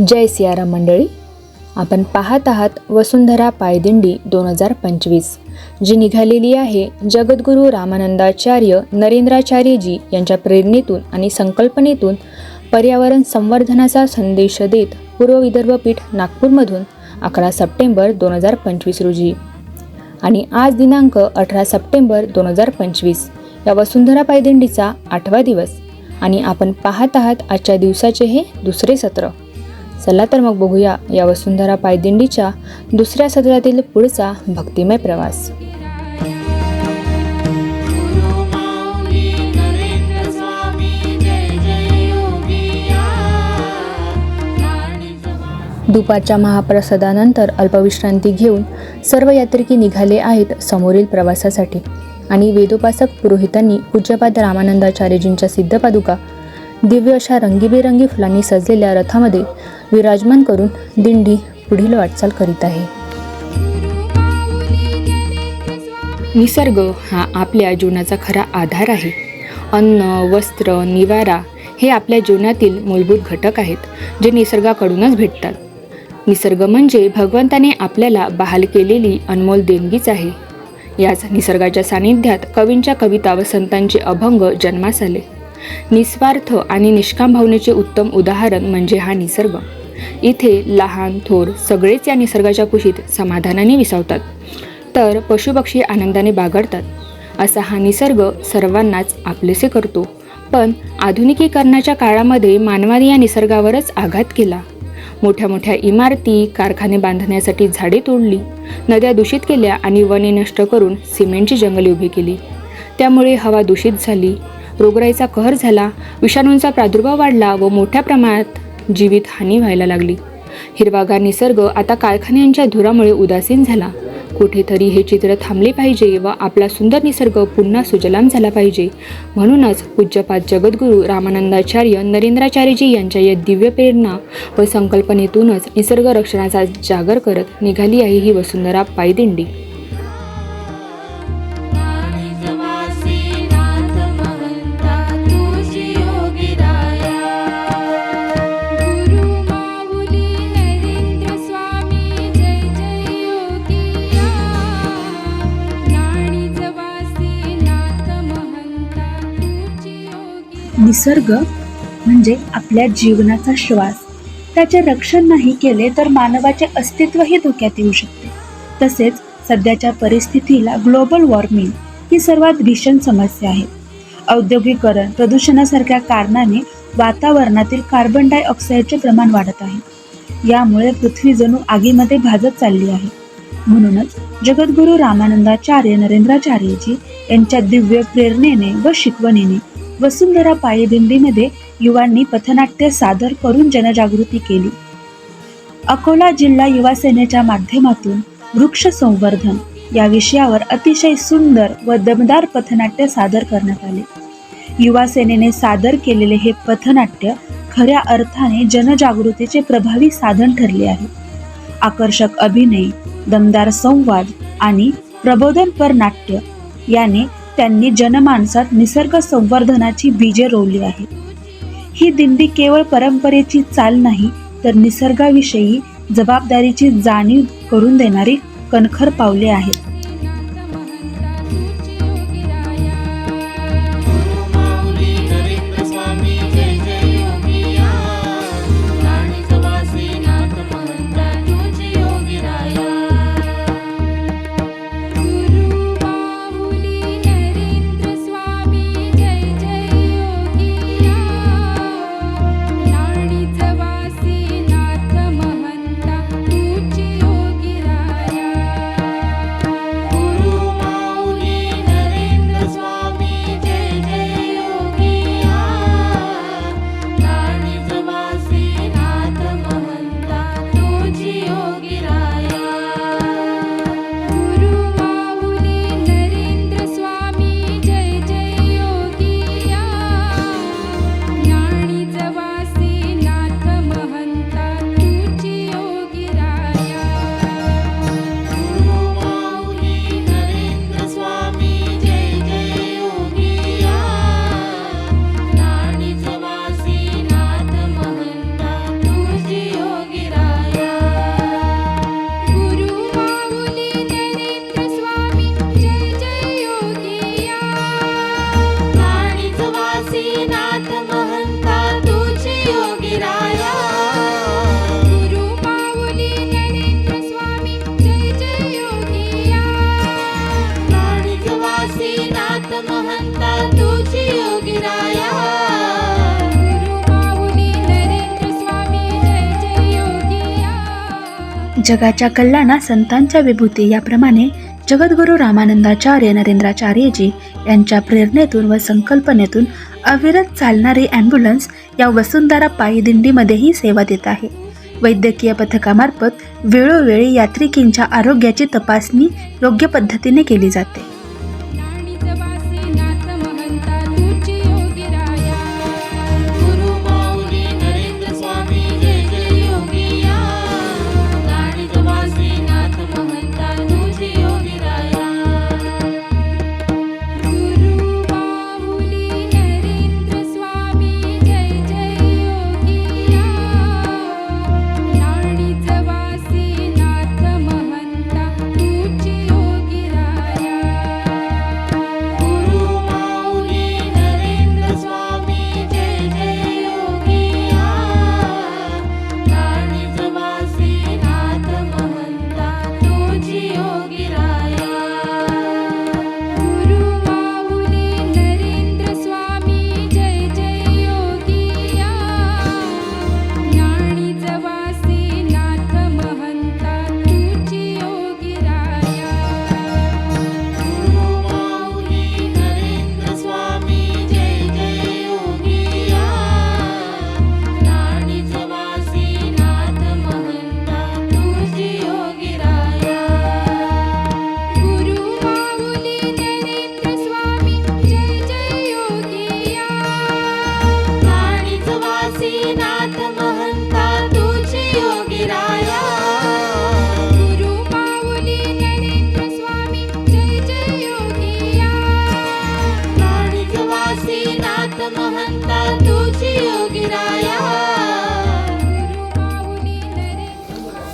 जय सियाराम मंडळी. आपण पाहत आहात वसुंधरा पायदिंडी दोन हजार पंचवीस जी निघालेली आहे जगद्गुरू रामानंदाचार्य नरेंद्राचार्यजी यांच्या प्रेरणेतून आणि संकल्पनेतून पर्यावरण संवर्धनाचा संदेश देत पूर्व विदर्भ पीठ नागपूरमधून अकरा सप्टेंबर दोन हजार पंचवीस रोजी. आणि आज दिनांक अठरा सप्टेंबर दोन हजार पंचवीस या वसुंधरा पायदिंडीचा आठवा दिवस. आणि आपण पाहत आहात आजच्या दिवसाचे हे दुसरे सत्र. चला तर मग बघूया या वसुंधरा पायदिंडीच्या दुसऱ्या सत्रातील पुढचा भक्तिमय प्रवास. दुपारच्या महाप्रसादानंतर अल्पविश्रांती घेऊन सर्व यात्रिकी निघाले आहेत समोरील प्रवासासाठी. आणि वेदोपासक पुरोहितांनी पूज्यपाद रामानंदाचार्यजींच्या सिद्धपादुका दिव्य अशा रंगीबेरंगी फुलांनी सजलेल्या रथामध्ये विराजमान करून दिंडी पुढील वाटचाल करीत आहे. निसर्ग हा आपल्या जीवनाचा खरा आधार आहे. अन्न वस्त्र निवारा हे आपल्या जीवनातील मूलभूत घटक आहेत जे निसर्गाकडूनच भेटतात. निसर्ग म्हणजे भगवंताने आपल्याला बहाल केलेली अनमोल देणगीच आहे. याच निसर्गाच्या सानिध्यात कवींच्या कविता व संतांचे अभंग जन्मास आले. निस्वार्थ आणि निष्काम भावनेचे उत्तम उदाहरण म्हणजे हा निसर्ग. इथे लहान थोर सगळेच या निसर्गाच्या कुशीत समाधानाने विसावतात. तर पशुपक्षी आनंदाने बागडतात. असा हा निसर्ग सर्वांनाच आपलेसे करतो. पण आधुनिकीकरणाच्या काळामध्ये मानवाने या निसर्गावरच आघात केला. मोठ्या मोठ्या इमारती कारखाने बांधण्यासाठी झाडे तोडली नद्या दूषित केल्या आणि वने नष्ट करून सिमेंटची जंगले उभी केली. त्यामुळे हवा दूषित झाली रोगराईचा कहर झाला विषाणूंचा प्रादुर्भाव वाढला व मोठ्या प्रमाणात जीवितहानी व्हायला लागली. हिरवागार निसर्ग आता कारखान्यांच्या धुरामुळे उदासीन झाला. कुठेतरी हे चित्र थांबले पाहिजे व आपला सुंदर निसर्ग पुन्हा सुजलाम झाला पाहिजे. म्हणूनच पूज्यपाद जगद्गुरू रामानंदाचार्य नरेंद्राचार्यजी यांच्या या दिव्य प्रेरणा व संकल्पनेतूनच निसर्ग रक्षणाचा जागर करत निघाली आहे ही वसुंधरा पायदिंडी. निसर्ग म्हणजे आपल्या जीवनाचा श्वास. त्याचे रक्षण नाही केले तर मानवाचे अस्तित्वही धोक्यात येऊ शकते. तसेच सध्याच्या परिस्थितीला ग्लोबल वॉर्मिंग ही सर्वात भीषण समस्या आहे. औद्योगिकरण प्रदूषणासारख्या कारणाने वातावरणातील कार्बन डायऑक्साईडचे प्रमाण वाढत आहे. यामुळे पृथ्वी जणू आगीमध्ये भाजत चालली आहे. म्हणूनच जगद्गुरू रामानंदाचार्य नरेंद्राचार्यजी यांच्या दिव्य प्रेरणेने व शिकवणीने वसुंधरा पायदिंडीमध्ये युवांनी पथनाट्य सादर करून जनजागृती केली. अकोला जिल्हा युवा सेनेच्या माध्यमातून वृक्ष संवर्धन या विषयावर अतिशय सुंदर व दमदार पथनाट्य सादर करण्यात आले. युवा सेनेने सादर केलेले हे पथनाट्य खऱ्या अर्थाने जनजागृतीचे प्रभावी साधन ठरले आहे. आकर्षक अभिनय दमदार संवाद आणि प्रबोधनपर नाट्य याने त्यांनी जनमानसात निसर्ग संवर्धनाची बीजे रोवली आहेत ही दिंडी केवळ परंपरेची चाल नाही तर निसर्गाविषयी जबाबदारीची जाणीव करून देणारी कणखर पावले आहेत. जगाच्या कल्याणा संतांच्या विभूती याप्रमाणे जगद्गुरू रामानंदाचार्य नरेंद्राचार्यजी यांच्या प्रेरणेतून व संकल्पनेतून अविरत चालणारी ॲम्ब्युलन्स या वसुंधरा पायी दिंडीमध्येही सेवा देत आहे. वैद्यकीय पथकामार्फत वेळोवेळी यात्रिकींच्या आरोग्याची तपासणी योग्य पद्धतीने केली जाते.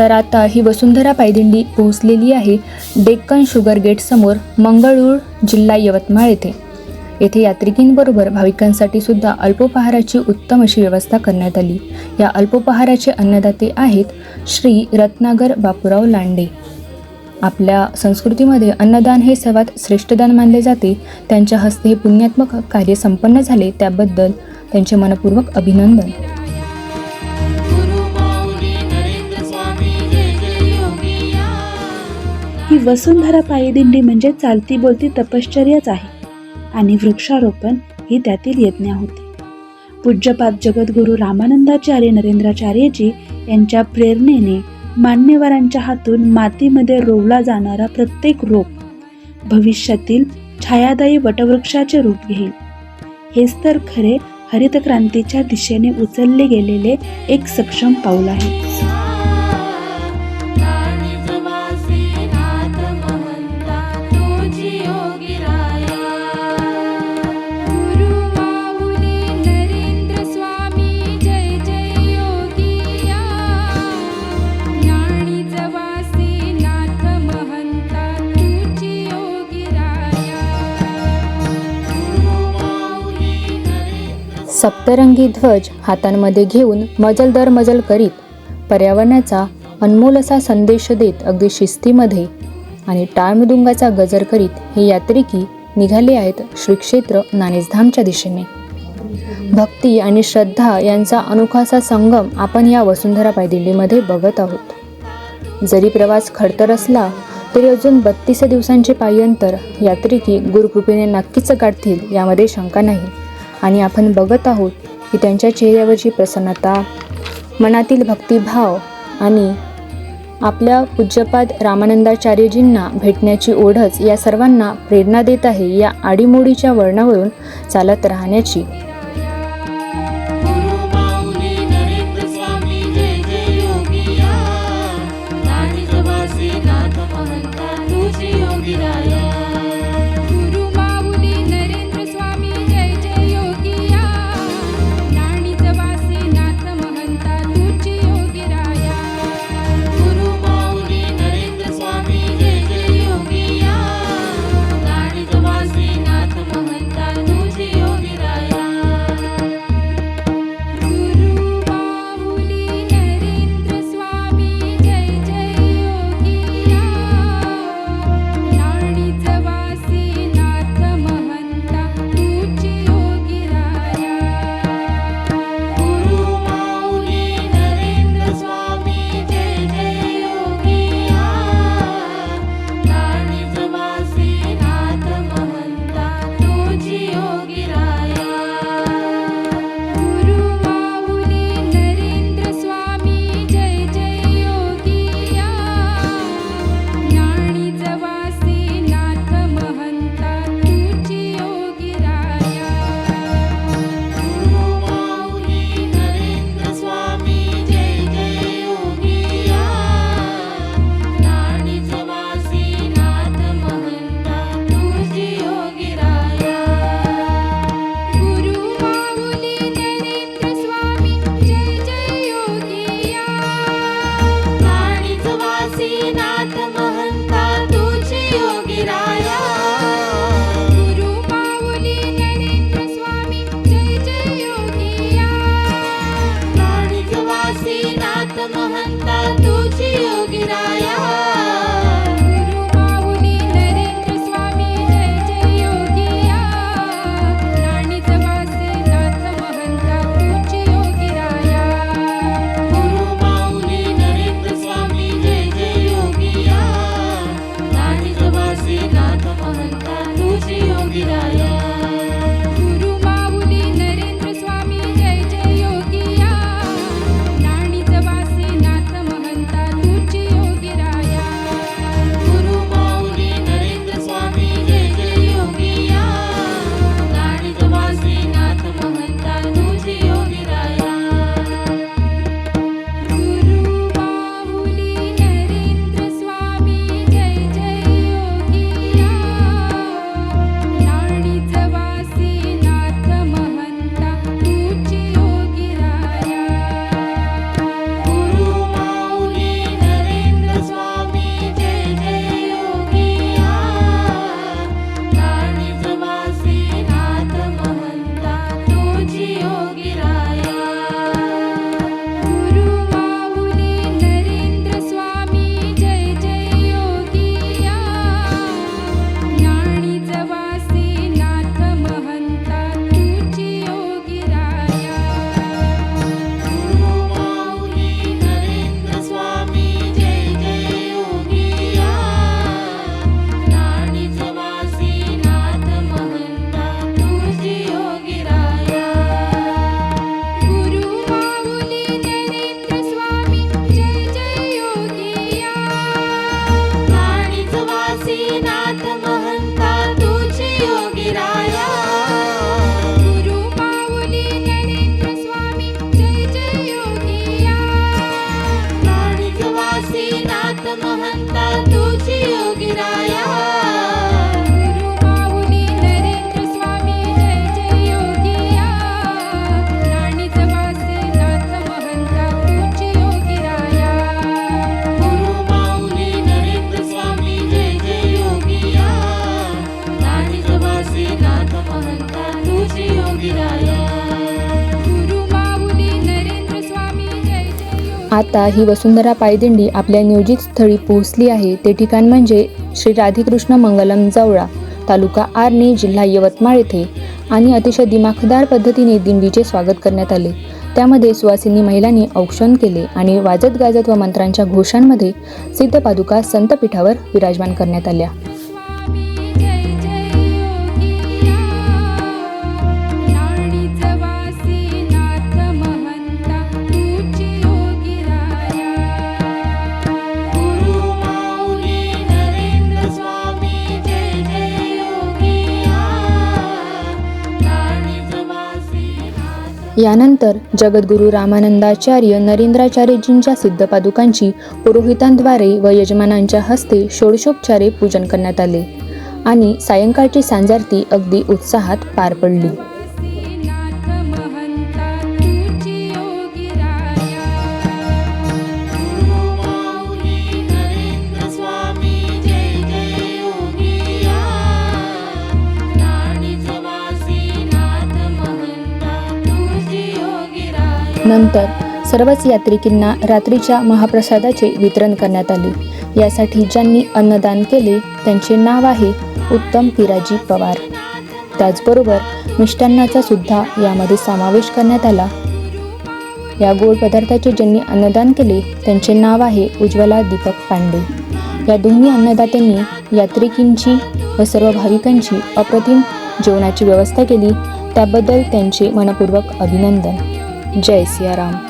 तर आता ही वसुंधरा पायदिंडी पोहोचलेली आहे डेक्कन शुगर गेटसमोर मंगळूर जिल्हा यवतमाळ येथे. येथे यात्रिकींबरोबर भाविकांसाठी सुद्धा अल्पोपहाराची उत्तम अशी व्यवस्था करण्यात आली. या अल्पोपहाराचे अन्नदाते आहेत श्री रत्नागर बापूराव लांडे. आपल्या संस्कृतीमध्ये अन्नदान हे सर्वात श्रेष्ठ दान मानले जाते. त्यांच्या हस्ते हे पुण्यात्मक कार्य संपन्न झाले. त्याबद्दल त्यांचे मनपूर्वक अभिनंदन. ही वसुंधरा पायीदिंडी म्हणजे चालती बोलती तपश्चर्याच आहे. आणि वृक्षारोपण ही त्यातील यज्ञ होती. पूज्यपाद जगद्गुरू रामानंदाचार्य नरेंद्राचार्यजी यांच्या प्रेरणेने मान्यवरांच्या हातून मातीमध्ये रोवला जाणारा प्रत्येक रोप भविष्यातील छायादायी वटवृक्षाचे रूप घेईल. हेच तर खरे हरितक्रांतीच्या दिशेने उचलले गेलेले एक सक्षम पाऊल आहे. सप्तरंगी ध्वज हातांमध्ये घेऊन मजल दर मजल करीत पर्यावरणाचा अनमोल असा संदेश देत अगदी शिस्तीमध्ये आणि टाळमृदुंगाचा गजर करीत हे यात्रिकी निघाले आहेत श्रीक्षेत्र नाणेसधामच्या दिशेने. भक्ती आणि श्रद्धा यांचा अनोखासा संगम आपण या वसुंधरा पायदिंडीमध्ये बघत आहोत. जरी प्रवास खडतर असला तरी अजून बत्तीस दिवसांचे पायी अंतर यात्रिकी गुरुकृपेने नक्कीच गाठतील यामध्ये शंका नाही. आणि आपण बघत आहोत की त्यांच्या चेहऱ्यावरची प्रसन्नता मनातील भक्तिभाव आणि आपल्या पूज्यपाद रामानंदाचार्यजींना भेटण्याची ओढच या सर्वांना प्रेरणा देत आहे या आडीमोडीच्या वळणावरून चालत राहण्याची. आता ही वसुंधरा पायदिंडी आपल्या नियोजित स्थळी पोहोचली आहे. ते ठिकाण म्हणजे श्री राधिकृष्ण मंगलम जवळा तालुका आर्णी जिल्हा यवतमाळ येथे. आणि अतिशय दिमाखदार पद्धतीने दिंडीचे स्वागत करण्यात आले. त्यामध्ये सुवासिनी महिलांनी औक्षण केले आणि वाजत गाजत व मंत्रांच्या घोषांमध्ये सिद्धपादुका संतपीठावर विराजमान करण्यात आल्या. यानंतर जगद्गुरू रामानंदाचार्य नरेंद्राचार्यजींच्या सिद्धपादुकांची पुरोहितांद्वारे व यजमानांच्या हस्ते षोडशोपचारे पूजन करण्यात आले आणि सायंकाळची सांजारती अगदी उत्साहात पार पडली. नंतर सर्वच यात्रिकींना रात्रीच्या महाप्रसादाचे वितरण करण्यात आले. यासाठी ज्यांनी अन्नदान केले त्यांचे नाव आहे उत्तम पिराजी पवार. त्याचबरोबर मिष्टान्नाचा सुद्धा यामध्ये समावेश करण्यात आला. या गोड पदार्थाचे ज्यांनी अन्नदान केले त्यांचे नाव आहे उज्ज्वला दीपक पांडे. या दोन्ही अन्नदात्यांनी यात्रिकींची व सर्व भाविकांची अप्रतिम जेवणाची व्यवस्था केली. त्याबद्दल त्यांचे मनपूर्वक अभिनंदन. जय सियाराम